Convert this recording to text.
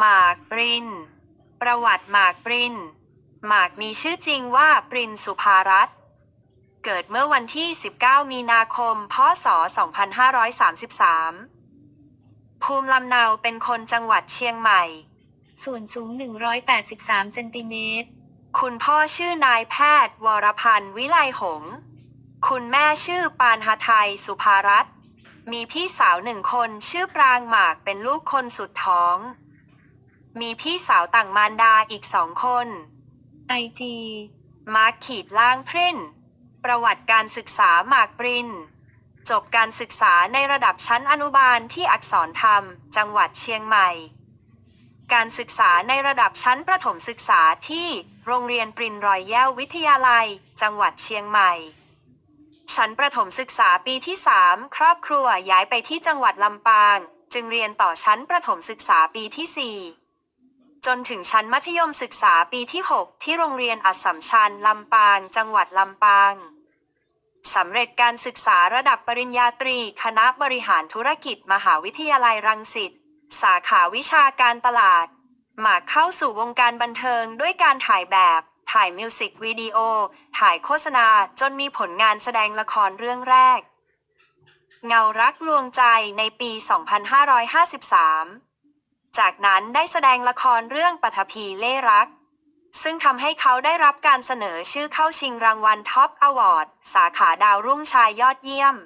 หมากปริน ประวัติหมากปริน หมากมีชื่อจริงว่าปรินสุภารัตน์ เกิดเมื่อวันที่ 19 มีนาคม พศ 2533 ภูมิลำเนาเป็นคนจังหวัดเชียงใหม่ ส่วนสูง 183 เซนติเมตร คุณพ่อชื่อนายแพทย์ วรพันธ์วิไลหงส์คุณแม่ชื่อปานหไทยสุภารัตน์ มีพี่สาวหนึ่งคนชื่อปรางหมากเป็นลูกคนสุดท้อง มีพี่สาวต่างมารดาอีกสองคน IG มาร์คขีดล่างพรินประวัติการศึกษาหมากปรินจบการศึกษาในระดับชั้นอนุบาลที่อักษรธรรม จังหวัดเชียงใหม่ การศึกษาในระดับชั้นประถมศึกษาที่โรงเรียนปรินรอยแย้ววิทยาลัย จังหวัดเชียงใหม่ ชั้นประถมศึกษาปีที่ 3 ครอบครัวย้ายไปที่จังหวัดลำปาง จึงเรียนต่อชั้นประถมศึกษาปีที่ 4 จนถึงชั้นมัธยมศึกษาปีที่ 6 ที่โรงเรียนอัสสัมชัญลำปาง จังหวัดลำปางสำเร็จการศึกษาระดับปริญญาตรี คณะบริหารธุรกิจมหาวิทยาลัยรังสิต สาขาวิชาการตลาด หมากเข้าสู่วงการบันเทิงด้วยการถ่ายแบบ ถ่ายมิวสิกวิดีโอ ถ่ายโฆษณาจนมีผลงานแสดงละครเรื่องแรก เงารักลวงใจในปี 2553 จากนั้นได้แสดงละครเรื่องปฐพีเล่รัก ซึ่งทำให้เขาได้รับการเสนอชื่อเข้าชิงรางวัลท็อปอวอร์ดสาขาดาวรุ่งชายยอดเยี่ยม